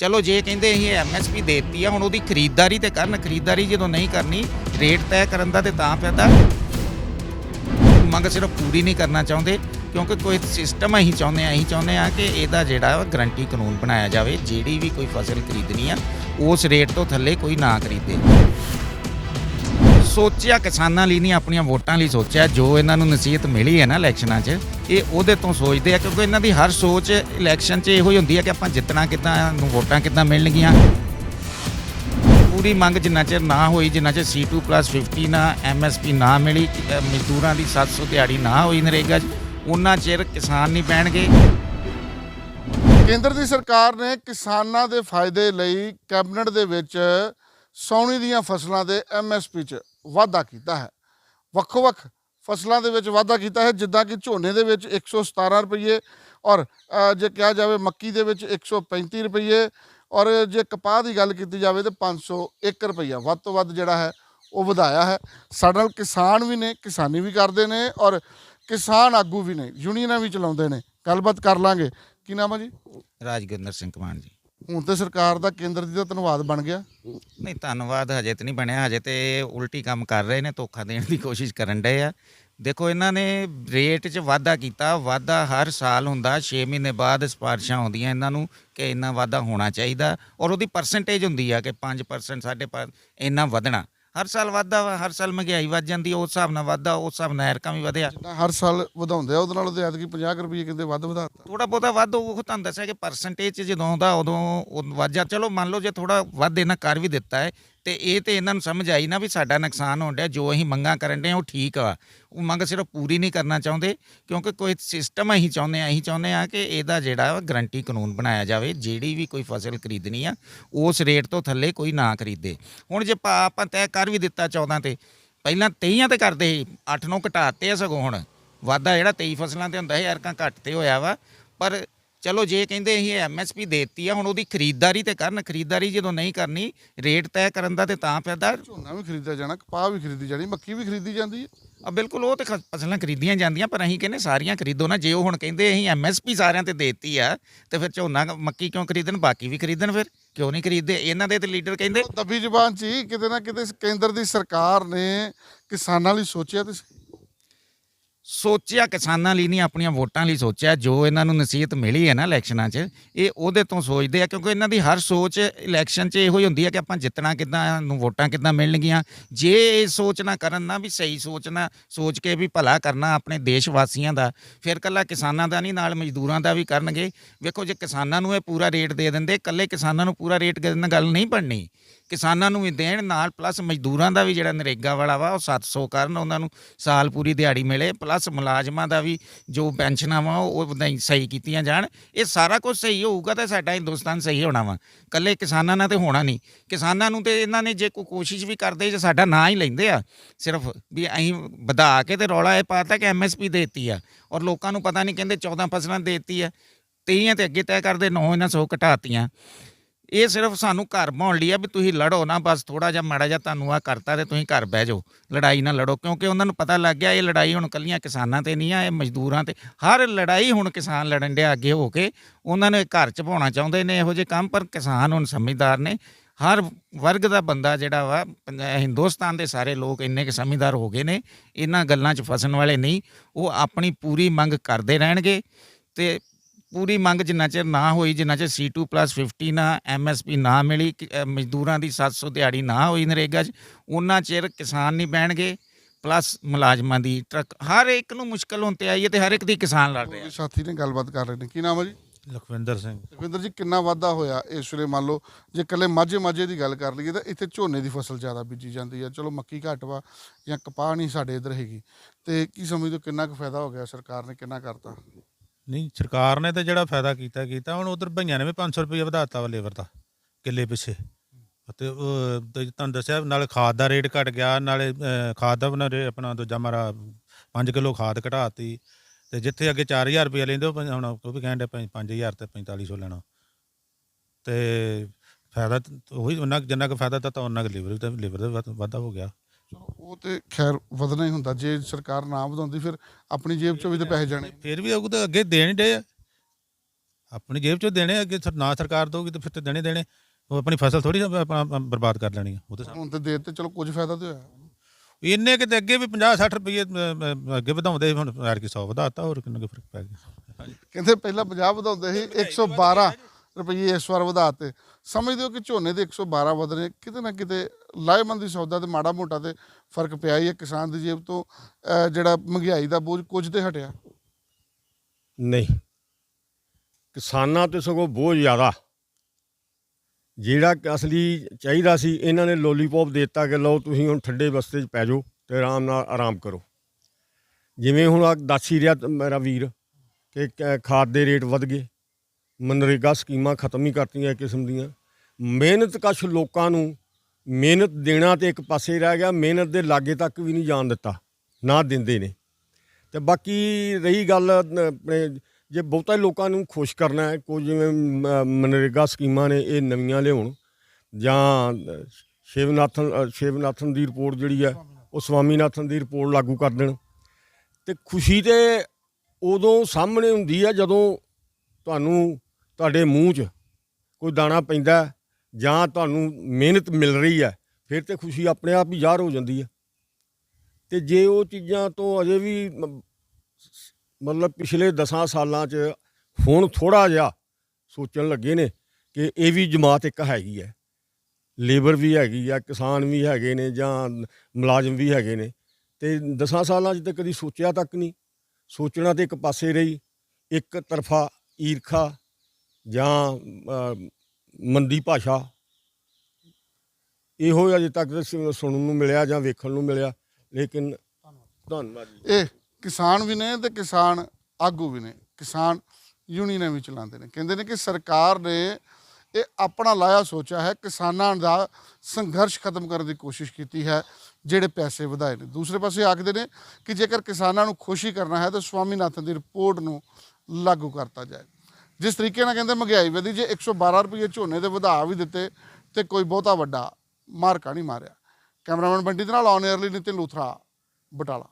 ਚਲੋ ਜੇ ਕਹਿੰਦੇ ਅਸੀਂ ਐਮਐਸਪੀ ਦੇਤੀ ਆ, ਹੁਣ ਉਹਦੀ ਖਰੀਦਦਾਰੀ ਤੇ ਕਰਨ, ਖਰੀਦਦਾਰੀ ਜਦੋਂ ਨਹੀਂ ਕਰਨੀ ਰੇਟ ਤੈਅ ਕਰਨ ਦਾ ਤੇ ਤਾਂ ਪੈਦਾ ਮੰਗ ਸਿਰਫ ਪੂਰੀ ਨਹੀਂ ਕਰਨਾ ਚਾਹੁੰਦੇ, ਕਿਉਂਕਿ ਕੋਈ ਸਿਸਟਮ ਅਸੀਂ ਚਾਹੁੰਦੇ ਆ ਅਸੀਂ ਚਾਹੁੰਦੇ ਆ ਕਿ ਇਹਦਾ ਜਿਹੜਾ ਗਰੰਟੀ ਕਾਨੂੰਨ ਬਣਾਇਆ ਜਾਵੇ, ਜਿਹੜੀ ਵੀ ਕੋਈ ਫਸਲ ਖਰੀਦਣੀ ਆ, ਉਸ ਰੇਟ ਤੋਂ ਥੱਲੇ ਕੋਈ ਨਾ ਖਰੀਦੇ। ਸੋਚਿਆ ਕਿਸਾਨਾਂ ਲਈ ਨਹੀਂ, ਆਪਣੀਆਂ ਵੋਟਾਂ ਲਈ ਸੋਚਿਆ, ਜੋ ਇਹਨਾਂ ਨੂੰ ਨਸੀਹਤ ਮਿਲੀ ਹੈ ਨਾ ਇਲੈਕਸ਼ਨਾਂ 'ਚ ਇਹ ਉਹਦੇ ਤੋਂ ਸੋਚਦੇ ਆ, ਕਿਉਂਕਿ ਇਹਨਾਂ ਦੀ ਹਰ ਸੋਚ ਇਲੈਕਸ਼ਨ 'ਚ ਇਹੋ ਹੀ ਹੁੰਦੀ ਆ ਕਿ ਆਪਾਂ ਜਿੱਤਣਾ ਕਿੱਦਾਂ, ਨੂੰ ਵੋਟਾਂ ਕਿੱਦਾਂ ਮਿਲਣਗੀਆਂ। ਪੂਰੀ ਮੰਗ ਜਿੰਨਾ ਚਿਰ ਨਾ ਹੋਈ, ਜਿੰਨਾ ਚਿਰ C2+50 ਨਾ ਐਮਐਸਪੀ ਨਾ ਮਿਲੀ ਮਜ਼ਦੂਰਾਂ ਦੀ 700 ਦਿਹਾੜੀ ਨਾ ਹੋਈ ਨਰੇਗਾ 'ਚ, ਉਹਨਾਂ ਚਿਰ ਕਿਸਾਨ ਨਹੀਂ ਪੈਣਗੇ। ਕੇਂਦਰ ਦੀ ਸਰਕਾਰ ਨੇ ਕਿਸਾਨਾਂ ਦੇ ਫਾਇਦੇ ਲਈ ਕੈਬਨਿਟ ਦੇ ਵਿੱਚ ਸੌਣੀ ਦੀਆਂ ਫਸਲਾਂ ਦੇ ਐਮਐਸਪੀ 'ਚ ਵਾਧਾ ਕੀਤਾ ਹੈ। ਵੱਖੋ-ਵੱਖ ਫਸਲਾਂ ਦੇ ਵਿੱਚ ਵਾਧਾ ਕੀਤਾ ਹੈ, ਜਿੱਦਾਂ ਕਿ ਝੋਨੇ ਦੇ ਵਿੱਚ 117 ਰੁਪਏ ਔਰ ਜੇ ਕਿਹਾ ਜਾਵੇ ਮੱਕੀ ਦੇ ਵਿੱਚ 135 ਰੁਪਏ ਔਰ ਜੇ ਕਪਾਹ ਦੀ ਗੱਲ ਕੀਤੀ ਜਾਵੇ ਤੇ 501 ਰੁਪਈਆ, ਵੱਧ ਤੋਂ ਵੱਧ ਜਿਹੜਾ ਹੈ ਉਹ ਵਧਾਇਆ ਹੈ। ਸਾਡੇ ਨਾਲ ਕਿਸਾਨ ਵੀ ਨੇ, ਕਿਸਾਨੀ ਵੀ ਕਰਦੇ ਨੇ ਔਰ ਕਿਸਾਨ ਆਗੂ ਵੀ ਨੇ, ਯੂਨੀਅਨਾਂ ਵੀ ਚਲਾਉਂਦੇ ਨੇ। ਗੱਲਬਾਤ ਕਰ ਲਾਂਗੇ। ਕੀ ਨਾਮ ਹੈ ਜੀ? ਰਾਜਗੁਰਿੰਦਰ ਸਿੰਘ ਕਮਾਨ ਜੀ। ਹੁਣ ਤੇ ਸਰਕਾਰ ਦਾ ਕੇਂਦਰ ਦੀ ਦਾ ਧੰਨਵਾਦ ਬਣ ਗਿਆ। ਨਹੀਂ, ਧੰਨਵਾਦ ਹਜੇ ਤੇ ਨਹੀਂ ਬਣਿਆ। ਹਜੇ ਤੇ ਉਲਟੀ ਕੰਮ ਕਰ ਰਹੇ ਨੇ, ਧੋਖਾ ਦੇਣ ਦੀ ਕੋਸ਼ਿਸ਼ ਕਰਨ ਡਏ ਆ। ਦੇਖੋ, ਇਹਨਾਂ ਨੇ ਰੇਟ 'ਚ ਵਾਧਾ ਕੀਤਾ। ਵਾਧਾ ਹਰ ਸਾਲ ਹੁੰਦਾ। 6 ਮਹੀਨੇ ਬਾਅਦ ਸਿਫਾਰਸ਼ਾਂ ਆਉਂਦੀਆਂ ਇਹਨਾਂ ਨੂੰ ਕਿ ਇੰਨਾ ਵਾਧਾ ਹੋਣਾ ਚਾਹੀਦਾ। ਔਰ ਉਹਦੀ ਪਰਸੈਂਟੇਜ ਹੁੰਦੀ ਆ ਕਿ 5% 5.5 ਇੰਨਾ ਵਧਣਾ। ਹਰ ਸਾਲ ਵਾਧਾ ਵਾ ਹਰ ਸਾਲ ਮਹਿੰਗਾਈ ਵੱਧ ਜਾਂਦੀ ਉਸ ਹਿਸਾਬ ਨਾਲ ਵਾਧਾ ਉਸ ਹਿਸਾਬ ਨਾਲ ਐਰਕਾ ਵੀ ਵਧਿਆ। ਜਿੱਦਾਂ ਹਰ ਸਾਲ ਵਧਾਉਂਦੇ ਆ ਉਹਦੇ ਨਾਲ ਤੇ ਐਤਕੀ 50 ਕੁ ਰੁਪਏ ਕਹਿੰਦੇ ਵੱਧ ਵਧਾਤਾ ਥੋੜਾ ਬਹੁਤਾ ਵੱਧ ਉਹ ਤੁਹਾਨੂੰ ਦੱਸਿਆ ਕਿ ਪਰਸੈਂਟੇਜ ਜਦੋਂ ਆਉਂਦਾ ਉਦੋਂ ਉਹ ਵੱਧ ਜਾ ਚਲੋ ਮੰਨ ਲਓ ਜੇ ਥੋੜਾ ਵੱਧ ਇਹਨਾਂ ਕਰ ਵੀ ਦਿੱਤਾ ਹੈ ਤੇ ਇਹ ਤੇ ਇਹਨਾਂ ਨੂੰ ਸਮਝ ਆਈ ਨਾ ਵੀ ਸਾਡਾ ਨੁਕਸਾਨ ਹੋਣ ਡਿਆ, ਜੋ ਅਸੀਂ ਮੰਗਾਂ ਕਰਨ ਡਏ ਉਹ ਠੀਕ ਆ। ਉਹ ਮੰਗ ਸਿਰਫ ਪੂਰੀ ਨਹੀਂ ਕਰਨਾ ਚਾਹੁੰਦੇ, ਕਿਉਂਕਿ ਕੋਈ ਸਿਸਟਮ ਅਸੀਂ ਚਾਹੁੰਦੇ ਆ ਅਸੀਂ ਚਾਹੁੰਦੇ ਆ ਕਿ ਇਹਦਾ ਜਿਹੜਾ ਗਰੰਟੀ ਕਾਨੂੰਨ ਬਣਾਇਆ ਜਾਵੇ, ਜਿਹੜੀ ਵੀ ਕੋਈ ਫਸਲ ਖਰੀਦਣੀ ਆ, ਉਸ ਰੇਟ ਤੋਂ ਥੱਲੇ ਕੋਈ ਨਾ ਖਰੀਦੇ। ਹੁਣ ਜੇ ਪਾ- ਆਪਾਂ ਤੈਅ ਕਰ ਵੀ ਦਿੱਤਾ 14 ਤੇ, ਪਹਿਲਾਂ 23 ਤੇ ਕਰਦੇ ਸੀ 8 ਨੂੰ ਘਟਾਤੇ ਆ ਸਗੋਂ ਹੁਣ। ਵਾਧਾ ਜਿਹੜਾ 23 ਫਸਲਾਂ ਤੇ ਹੁੰਦਾ ਸੀ ਯਾਰਕਾਂ ਘੱਟ ਤੇ ਹੋਇਆ ਵਾ, ਪਰ ਚਲੋ ਜੇ ਕਹਿੰਦੇ ਅਸੀਂ ਐਮਐਸਪੀ ਦੇਤੀ ਆ ਹੁਣ ਉਹਦੀ ਖਰੀਦਦਾਰੀ ਤੇ ਕਰਨ ਖਰੀਦਦਾਰੀ ਜਦੋਂ ਨਹੀਂ ਕਰਨੀ ਰੇਟ ਤੈਅ ਕਰਨ ਦਾ ਤੇ ਤਾਂ ਪੈਦਾ ਝੋਨਾ ਵੀ ਖਰੀਦਿਆ ਜਾਣਾ ਕਪਾਹ ਵੀ ਖਰੀਦੀ ਜਾਣੀ ਮੱਕੀ ਵੀ ਖਰੀਦੀ ਜਾਂਦੀ ਹੈ। ਆ ਬਿਲਕੁਲ ਉਹ ਤੇ ਖ- ਫਸਲਾਂ ਖਰੀਦੀਆਂ ਜਾਂਦੀਆਂ ਪਰ ਅਸੀਂ ਕਹਿੰਦੇ ਸਾਰੀਆਂ ਖਰੀਦੋ ਨਾ ਜੇ ਉਹ ਹੁਣ ਕਹਿੰਦੇ ਅਸੀਂ ਐਮਐਸਪੀ ਸਾਰਿਆਂ ਤੇ ਦੇਤੀ ਆ ਤੇ ਫਿਰ ਝੋਨਾ ਮੱਕੀ ਕਿਉਂ ਖਰੀਦਣ ਬਾਕੀ ਵੀ ਖਰੀਦਣ ਫਿਰ? ਕਿਉਂ ਨਹੀਂ ਖਰੀਦਦੇ? ਇਹਨਾਂ ਦੇ ਤੇ ਲੀਡਰ ਕਹਿੰਦੇ ਉਹ ਦੱਬੀ ਜ਼ਬਾਨ ਚ ਹੀ ਕਿਤੇ ਨਾ ਕਿਤੇ ਕੇਂਦਰ ਦੀ ਸਰਕਾਰ ਨੇ ਕਿਸਾਨਾਂ ਲਈ ਸੋਚਿਆ ਤੇ ਸੋਚਿਆ ਕਿਸਾਨਾਂ ਲਈ ਨਹੀਂ, ਆਪਣੀਆਂ ਵੋਟਾਂ ਲਈ ਸੋਚਿਆ, ਜੋ ਇਹਨਾਂ ਨੂੰ ਨਸੀਹਤ ਮਿਲੀ ਹੈ ਨਾ ਇਲੈਕਸ਼ਨਾਂ 'ਚ, ਇਹ ਉਹਦੇ ਤੋਂ ਸੋਚਦੇ ਆ, ਕਿਉਂਕਿ ਇਹਨਾਂ ਦੀ ਹਰ ਸੋਚ ਇਲੈਕਸ਼ਨ 'ਚ ਇਹੋ ਹੀ ਹੁੰਦੀ ਹੈ ਕਿ ਆਪਾਂ ਜਿੱਤਣਾ ਕਿੱਦਾਂ, ਨੂੰ ਵੋਟਾਂ ਕਿੱਦਾਂ ਮਿਲਣਗੀਆਂ। ਜੇ ਇਹ ਸੋਚ ਨਾ ਕਰਨ ਨਾ ਵੀ ਸਹੀ ਸੋਚ ਨਾ, ਸੋਚ ਕੇ ਵੀ ਭਲਾ ਕਰਨਾ ਆਪਣੇ ਦੇਸ਼ ਵਾਸੀਆਂ ਦਾ, ਫਿਰ ਕੱਲਾ ਕਿਸਾਨਾਂ ਦਾ ਨਹੀਂ, ਨਾਲ ਮਜ਼ਦੂਰਾਂ ਦਾ ਵੀ ਕਰਨਗੇ। ਵੇਖੋ ਜੇ ਕਿਸਾਨਾਂ ਨੂੰ ਇਹ ਪੂਰਾ ਰੇਟ ਦੇ ਦਿੰਦੇ, ਇਕੱਲੇ ਕਿਸਾਨਾਂ ਨੂੰ ਪੂਰਾ ਰੇਟ ਦੇਣ ਨਾਲ ਗੱਲ ਨਹੀਂ ਬਣਨੀ। ਕਿਸਾਨਾਂ ਨੂੰ ਵੀ ਦੇਣ ਨਾਲ ਪਲੱਸ ਮਜ਼ਦੂਰਾਂ ਦਾ ਵੀ ਜਿਹੜਾ ਨਰੇਗਾ ਵਾਲਾ ਵਾ, ਉਹ 700 ਕਰਨ ਉਹਨਾਂ ਨੂੰ ਸਾਲ ਪੂਰੀ ਦਿਹਾੜੀ ਮਿਲੇ ਪਲੱਸ ਮੁਲਾਜ਼ਮਾਂ ਦਾ ਵੀ ਜੋ ਪੈਨਸ਼ਨਾਂ ਵਾ, ਉਹ ਸਹੀ ਕੀਤੀਆਂ ਜਾਣ। ਇਹ ਸਾਰਾ ਕੁਝ ਸਹੀ ਹੋਊਗਾ ਤਾਂ ਸਾਡਾ ਹਿੰਦੁਸਤਾਨ ਸਹੀ ਹੋਣਾ ਵਾ। ਕੱਲੇ ਕਿਸਾਨਾਂ ਨਾਲ ਤੇ ਹੋਣਾ ਨਹੀਂ। ਕਿਸਾਨਾਂ ਨੂੰ ਤੇ ਇਹਨਾਂ ਨੇ ਜੇ ਕੋਈ ਕੋਸ਼ਿਸ਼ ਵੀ ਕਰਦੇ ਜੇ ਸਾਡਾ ਨਾਂ ਹੀ ਲੈਂਦੇ ਆ, ਸਿਰਫ ਵੀ ਅਸੀਂ ਵਧਾ ਕੇ ਤੇ ਰੌਲਾ ਇਹ ਪਾਤਾ ਕਿ ਐਮਐਸਪੀ ਦੇਤੀ ਆ, ਔਰ ਲੋਕਾਂ ਨੂੰ ਪਤਾ ਨਹੀਂ ਕਹਿੰਦੇ 14 ਫਸਲਾਂ ਦੇਤੀ ਆ, ਤੇਈਆਂ ਤੇ ਅੱਗੇ ਤੈਅ ਕਰਦੇ ਨੌ ਇਹਨਾਂ ਸੌ ਘਟਾਤੀਆਂ। ਇਹ ਸਿਰਫ ਸਾਨੂੰ ਘਰ ਬਣਾਉਣ ਲਈ ਆ ਵੀ ਤੁਸੀਂ ਲੜੋ ਨਾ, ਬਸ ਥੋੜਾ ਜਿਹਾ ਮਾੜਾ ਜਿਹਾ ਤੁਹਾਨੂੰ ਆ ਕਰਤਾ ਤੇ ਤੁਸੀਂ ਘਰ ਬਹਿ ਜਾਓ। ਲੜਾਈ ਨਾ ਲੜੋ, ਕਿਉਂਕਿ ਉਹਨਾਂ ਨੂੰ ਪਤਾ ਲੱਗ ਗਿਆ ਇਹ ਲੜਾਈ ਹੁਣ ਕੱਲੀਆਂ ਕਿਸਾਨਾਂ ਤੇ ਨਹੀਂ ਆ, ਇਹ ਮਜ਼ਦੂਰਾਂ ਤੇ। ਹਰ ਲੜਾਈ ਹੁਣ ਕਿਸਾਨ ਲੜਨ ਦੇ ਅੱਗੇ ਹੋ ਕੇ, ਉਹਨਾਂ ਨੂੰ ਘਰ ਚ ਪਾਉਣਾ ਚਾਹੁੰਦੇ ਨੇ ਇਹੋ ਜਿਹੇ ਕੰਮ, ਪਰ ਕਿਸਾਨ ਹੁਣ ਸਮਝਦਾਰ ਨੇ। ਹਰ ਵਰਗ ਦਾ ਬੰਦਾ ਜਿਹੜਾ ਵਾ, ਪੰਜ- ਹਿੰਦੁਸਤਾਨ ਦੇ ਸਾਰੇ ਲੋਕ ਇੰਨੇ ਕਿ ਸਮਝਦਾਰ ਹੋ ਗਏ ਨੇ, ਇਹਨਾਂ ਗੱਲਾਂ 'ਚ ਫਸਣ ਵਾਲੇ ਨਹੀਂ। ਉਹ ਆਪਣੀ ਪੂਰੀ ਮੰਗ ਕਰਦੇ ਰਹਿਣਗੇ ਤੇ ਪੂਰੀ ਮੰਗ ਜਿੰਨਾ ਚਿਰ ਨਾ ਹੋਈ ਜਿੰਨਾ ਚਿਰ C2+50 ਨਾ ਐਮਐਸਪੀ ਨਾ ਮਿਲੀ ਮਜ਼ਦੂਰਾਂ ਦੀ 700 ਦਿਹਾੜੀ ਨਾ ਹੋਈ ਨਰੇਗਾ 'ਚ ਉਹਨਾਂ ਚਿਰ ਕਿਸਾਨ ਨਹੀਂ ਬਹਿਣਗੇ ਪਲੱਸ ਮੁਲਾਜ਼ਮਾਂ ਦੀ ਟਰੱਕ। ਹਰ ਇੱਕ ਨੂੰ ਮੁਸ਼ਕਲ ਹੁਣ ਤੇ ਆਈ ਹੈ ਤੇ ਹਰ ਇੱਕ ਦੀ ਕਿਸਾਨ ਲੜ ਰਿਹਾ। ਸਾਥੀ ਨੇ ਗੱਲਬਾਤ ਕਰ ਰਹੇ ਨੇ ਕੀ ਨਾਮ ਹੈ ਜੀ? ਲਖਵਿੰਦਰ ਸਿੰਘ। ਲਖਵਿੰਦਰ ਜੀ ਕਿੰਨਾ ਵਾਧਾ ਹੋਇਆ ਇਸ ਵੇਲੇ ਮੰਨ ਲਓ? ਜੇ ਇਕੱਲੇ ਮਾਝੇ ਮਾਝੇ ਦੀ ਗੱਲ ਕਰ ਲਈਏ ਤਾਂ ਇੱਥੇ ਝੋਨੇ ਦੀ ਫਸਲ ਜ਼ਿਆਦਾ ਬੀਜੀ ਜਾਂਦੀ ਹੈ ਚਲੋ ਮੱਕੀ ਘੱਟ ਵਾ ਜਾਂ ਕਪਾਹ ਨਹੀਂ ਸਾਡੇ ਇੱਧਰ ਹੈਗੀ। ਤੇ ਕੀ ਸਮਝਦੇ ਕਿੰਨਾ ਕੁ ਫਾਇਦਾ ਹੋ ਗਿਆ? ਸਰਕਾਰ ਨੇ ਕਿੰਨਾ ਕਰਤਾ? ਨਹੀਂ, ਸਰਕਾਰ ਨੇ ਤਾਂ ਜਿਹੜਾ ਫਾਇਦਾ ਕੀਤਾ ਕੀਤਾ, ਹੁਣ ਉਧਰ ਭਈਆਂ ਨੇ ਵੀ 500 ਰੁਪਏ ਵਧਾਤਾ ਵਾ ਲੇਬਰ ਦਾ, ਕਿੱਲੇ ਪਿੱਛੇ। ਅਤੇ ਤੁਹਾਨੂੰ ਦੱਸਿਆ, ਨਾਲੇ ਖਾਦ ਦਾ ਰੇਟ ਘਟ ਗਿਆ, ਨਾਲੇ ਖਾਦ ਦਾ ਬਣਾ ਆਪਣਾ ਦੂਜਾ ਮਾਰਾ 5 ਕਿਲੋ ਖਾਦ ਘਟਾਤੀ ਤੇ ਜਿੱਥੇ ਅੱਗੇ 4000 ਰੁਪਏ ਲੈਂਦੇ ਉਹ ਹੁਣ ਉਹ ਵੀ ਕਹਿੰਦੇ 5000 ਤੇ 4500 ਲੈਣਾ। ਤੇ ਫਾਇਦਾ ਉਹੀ, ਉਹਨਾਂ ਕੁ ਜਿੰਨਾ ਕੁ ਫਾਇਦਾ ਤਾਂ ਉਹਨਾਂ ਕੁ ਲੇਬਰ ਦਾ ਲੇਬਰ ਦਾ ਵਾਧ- ਵਾਧਾ ਹੋ ਗਿਆ। ਚਲੋ ਉਹ ਤੇ ਖੈਰ ਵਧਣਾ ਹੀ ਹੁੰਦਾ ਜੇ ਸਰਕਾਰ ਨਾ ਵਧਾਉਂਦੀ ਫਿਰ ਆਪਣੀ ਜੇਬ ਚੋਂ ਵੀ ਤੇ ਪੈਸੇ ਜਾਣੇ। ਫਿਰ ਵੀ ਉਹ ਤਾਂ ਅੱਗੇ ਦੇਣ ਡੇ ਆਪਣੀ ਜੇਬ ਚੋਂ ਦੇਣੇ ਅੱਗੇ ਸਰ- ਨਾ ਸਰਕਾਰ ਦਊਗੀ ਤੇ ਫਿਰ ਤੇ ਦੇਣੇ ਦੇਣੇ। ਉਹ ਆਪਣੀ ਫਸਲ ਥੋੜੀ ਆਪਣਾ ਬਰਬਾਦ ਕਰ ਲੈਣੀ ਆ ਉਹਦੇ ਸਾਹਮਣੇ ਹੁਣ ਤੇ ਦੇ ਤੇ ਚਲੋ ਕੁਝ ਫਾਇਦਾ ਤੇ ਹੋਇਆ। ਇੰਨੇ ਕਿਤੇ ਅੱਗੇ ਵੀ 50 60 ਰੁਪਏ ਅੱਗੇ ਵਧਾਉਂਦੇ ਹੁਣ ਐਰ ਕੀ 100 ਵਧਾਤਾ ਹੋਰ ਕਿੰਨਾ ਕੁ ਫ਼ਰਕ ਪੈ ਗਿਆ। ਕਹਿੰਦੇ ਪਹਿਲਾਂ 50 ਵਧਾਉਂਦੇ ਸੀ 112 ਰੁਪਏ ਇਸ ਵਾਰ ਵਧਾਤੇ। ਸਮਝਦੇ ਹੋ ਕਿ ਝੋਨੇ ਦੇ 112 ਰਹੇ ਕਿਤੇ ਨਾ ਕਿਤੇ ਲਾਹੇਮੰਦੀ ਸੌਦਾ ਤੇ ਮਾੜਾ ਮੋਟਾ ਤੇ ਫ਼ਰਕ ਪਿਆ ਹੀ ਹੈ ਕਿਸਾਨ ਦੀ ਜੇਬ ਤੋਂ ਅਹ, ਜਿਹੜਾ ਮਹਿੰਗਾਈ ਦਾ ਬੋਝ ਕੁਝ ਤੇ ਹਟਿਆ। ਨਹੀਂ। ਕਿਸਾਨਾਂ ਤੇ ਸਗੋਂ ਬੋਝ ਜ਼ਿਆਦਾ। ਜਿਹੜਾ ਕਿ ਅਸਲੀ ਚਾਹੀਦਾ ਸੀ ਇਹਨਾਂ ਨੇ ਲੋਲੀਪੌਪ ਦਿੱਤਾ ਕਿ ਲਓ ਤੁਸੀਂ ਹੁਣ ਠੰਡੇ ਬਸਤੇ 'ਚ ਪੈ ਜਾਓ ਤੇ ਆਰਾਮ ਨਾਲ ਆਰਾਮ ਕਰੋ। ਜਿਵੇਂ ਹੁਣ ਆ ਦੱਸ ਹੀ ਰਿਹਾ ਮੇਰਾ ਵੀਰ ਕਿ ਕ- ਖਾਦ ਦੇ ਰੇਟ ਵਧ ਗਏ। ਮਨਰੇਗਾ ਸਕੀਮਾਂ ਖਤਮ ਹੀ ਕਰਤੀਆਂ ਇੱਕ ਕਿਸਮ ਦੀਆਂ। ਮਿਹਨਤ ਕਸ਼ ਲੋਕਾਂ ਨੂੰ ਮਿਹਨਤ ਦੇਣਾ ਤੇ ਇੱਕ ਪਾਸੇ ਰਹਿ ਗਿਆ, ਮਿਹਨਤ ਦੇ ਲਾਗੇ ਤੱਕ ਵੀ ਨਹੀਂ ਜਾਣ ਦਿੱਤਾ, ਨਾ ਦਿੰਦੇ ਨੇ। ਤੇ ਬਾਕੀ ਰਹੀ ਗੱਲ ਆਪਣੇ ਜੇ ਬਹੁਤਾ ਲੋਕਾਂ ਨੂੰ ਖੁਸ਼ ਕਰਨਾ ਹੈ, ਕੋਈ ਜਿਵੇਂ ਮਨਰੇਗਾ ਸਕੀਮਾਂ ਨੇ ਇਹ ਨਵੀਆਂ ਲਿਆਉਣ, ਜਾਂ ਸ਼ਿਵਨਾਥਨ ਸ਼ਿਵਨਾਥਨ ਦੀ ਰਿਪੋਰਟ ਜਿਹੜੀ ਹੈ, ਉਹ ਸਵਾਮੀਨਾਥਨ ਦੀ ਰਿਪੋਰਟ ਲਾਗੂ ਕਰ ਦੇਣ। ਤੇ ਖੁਸ਼ੀ ਤੇ ਉਦੋਂ ਸਾਹਮਣੇ ਹੁੰਦੀ ਹੈ ਜਦੋਂ ਤੁਹਾਨੂੰ ਤੁਹਾਡੇ ਮੂੰਹ 'ਚ ਕੋਈ ਦਾਣਾ ਪੈਂਦਾ ਜਾਂ ਤੁਹਾਨੂੰ ਮਿਹਨਤ ਮਿਲ ਰਹੀ ਹੈ, ਫਿਰ ਤੇ ਖੁਸ਼ੀ ਆਪਣੇ ਆਪ ਹੀ ਜ਼ਾਹਰ ਹੋ ਜਾਂਦੀ ਹੈ। ਤੇ ਜੇ ਉਹ ਚੀਜ਼ਾਂ ਤੋਂ ਅਜੇ ਵੀ ਮਤਲਬ ਪਿਛਲੇ 10 ਸਾਲਾਂ 'ਚ ਹੁਣ ਥੋੜਾ ਜਿਹਾ ਸੋਚਣ ਲੱਗੇ ਨੇ ਕਿ ਇਹ ਵੀ ਜਮਾਤ ਇੱਕ ਹੈਗੀ ਹੈ। ਲੇਬਰ ਵੀ ਹੈਗੀ ਆ, ਕਿਸਾਨ ਵੀ ਹੈਗੇ ਨੇ ਜਾਂ ਮੁਲਾਜ਼ਮ ਵੀ ਹੈਗੇ ਨੇ। ਤੇ 10 ਸਾਲਾਂ 'ਚ ਤਾਂ ਕਦੀ ਸੋਚਿਆ ਤੱਕ ਨਹੀਂ। ਸੋਚਣਾ ਤੇ ਇੱਕ ਪਾਸੇ ਰਹੀ, ਇੱਕ ਤਰਫਾ ਈਰਖਾ ਜਾਂ ਮੰਦੀ ਭਾਸ਼ਾ। ਇਹੋ ਅਜੇ ਤੱਕ ਸੁਣਨ ਨੂੰ ਮਿਲਿਆ ਜਾਂ ਵੇਖਣ ਨੂੰ ਮਿਲਿਆ, ਲੇਕਿਨ ਧੰਨਵਾਦ ਇਹ ਕਿਸਾਨ ਵੀ ਨੇ ਤੇ ਕਿਸਾਨ ਆਗੂ ਵੀ ਨੇ। ਕਿਸਾਨ ਯੂਨੀਅਨਾਂ ਵੀ ਚਲਾਉਂਦੇ ਨੇ। ਕਹਿੰਦੇ ਨੇ ਕਿ ਸਰਕਾਰ ਨੇ ਇਹ ਆਪਣਾ ਲਾਇਆ ਸੋਚਿਆ ਹੈ, ਕਿਸਾਨਾਂ ਦਾ ਸੰਘਰਸ਼ ਖਤਮ ਕਰਨ ਦੀ ਕੋਸ਼ਿਸ਼ ਕੀਤੀ ਹੈ, ਜਿਹੜੇ ਪੈਸੇ ਵਧਾਏ ਨੇ। ਦੂਸਰੇ ਪਾਸੇ ਆਖਦੇ ਨੇ ਕਿ ਜੇਕਰ ਕਿਸਾਨਾਂ ਨੂੰ ਖੁਸ਼ੀ ਕਰਨਾ ਹੈ, ਤਾਂ ਸਵਾਮੀਨਾਥਨ ਦੀ ਰਿਪੋਰਟ ਨੂੰ ਲਾਗੂ ਕਰਤਾ ਜਾਏ। ਜਿਸ ਤਰੀਕੇ ਨਾਲ ਕਹਿੰਦੇ ਮਹਿੰਗਾਈ ਵਧੀ, ਜੇ 112 ਰੁਪਏ ਝੋਨੇ ਦੇ ਵਧਾ ਵੀ ਦਿੱਤੇ ਤੇ ਕੋਈ ਬਹੁਤਾ ਵੱਡਾ ਮਾਰਕਾ ਨਹੀਂ ਮਾਰਿਆ। ਕੈਮਰਾਮੈਨ ਬੰਟੀ ਦੇ ਨਾਲ ਔਨ 에ਅਰਲੀ ਨਿਤਿਨ ਲੂਥਰਾ, ਬਟਾਲਾ।